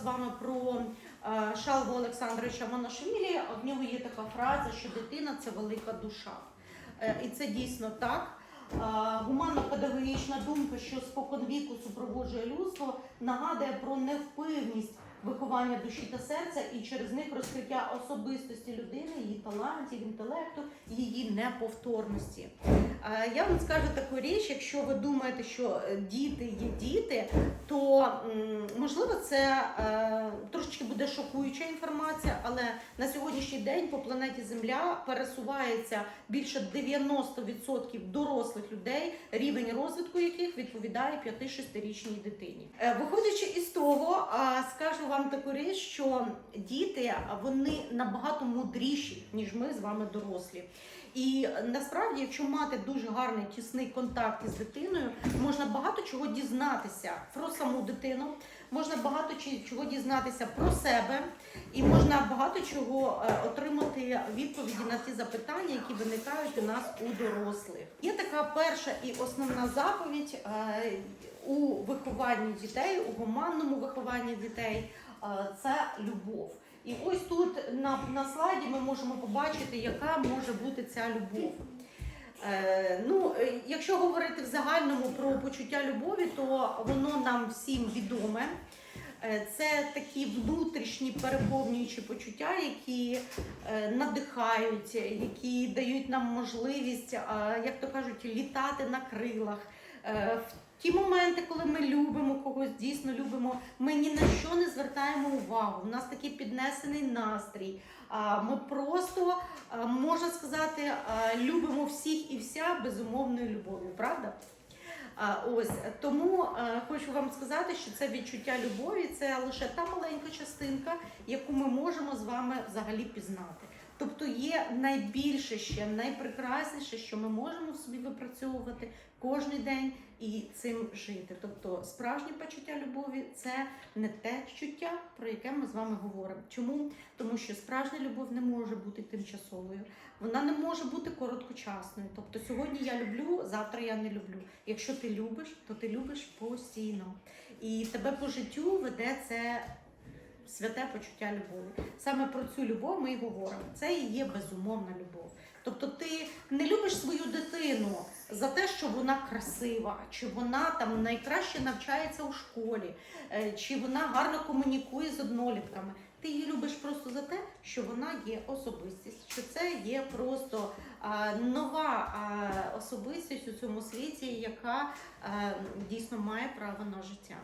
з вами про е, Шалву Олександровича Монашвілі. В нього є така фраза, що дитина це велика душа. Е, І це дійсно так. Е, Гуманно-педагогічна думка, що споконвіку супроводжує людство, нагадує про невпивність виховання душі та серця і через них розкриття особистості людини, її талантів, інтелекту, її неповторності. Я вам скажу таку річ, якщо ви думаєте, що е, діти є діти, то можливо це е, трошечки буде шокуюча інформація, але на сьогоднішній день по планеті Земля пересувається більше 90% дорослих людей, рівень розвитку яких відповідає 5-6-річній дитині. Е, Виходячи із того, скажу вам таку річ, що діти вони набагато мудріші, ніж ми з вами дорослі. І насправді, якщо мати дуже гарний тісний контакт із дитиною, можна багато чого дізнатися про саму дитину, можна багато чого дізнатися про себе, і можна багато чого е, отримати відповіді на ті запитання, які виникають у нас у дорослих. Є така перша і основна заповідь е, у вихованні дітей, у гуманному вихованні дітей це любов. І ось тут на, на слайді ми можемо побачити, яка може бути ця любов. Е, ну, якщо говорити в загальному про почуття любові, то воно нам всім відоме. Е, Це такі внутрішні переповнюючі почуття, які е, надихають, які дають нам можливість, як то кажуть, літати на крилах. Е, В ті моменти, коли ми любимо когось, дійсно любимо, ми ні на що не звертаємо увагу. У нас такий піднесений настрій. Ми просто е, можна сказати, е, любимо всіх і вся безумовною любов'ю, правда? Ось тому хочу вам сказати, що це відчуття любові це лише та маленька частинка, яку ми можемо з вами взагалі пізнати. Тобто є найбільше ще, найпрекрасніше, що ми можемо собі випрацьовувати кожен день і цим жити. Тобто справжнє почуття любові це не те чуття, про яке ми з вами говоримо. Чому? Тому що справжня любов не може бути тимчасовою, вона не може бути короткочасною. Тобто сьогодні я люблю, завтра я не люблю. Якщо ти любиш, то ти любиш постійно. І тебе по життю веде це святе почуття любові. Саме про цю любов ми і говоримо. Це і є безумовна любов. Тобто ти не любиш свою дитину за те, що вона красива, чи вона там найкраще навчається у школі, е, чи вона гарно комунікує з однолітками. Ти її любиш просто за те, що вона є особистість, що це є просто а, нова а, особистість у цьому світі, яка а, дійсно має право на життя.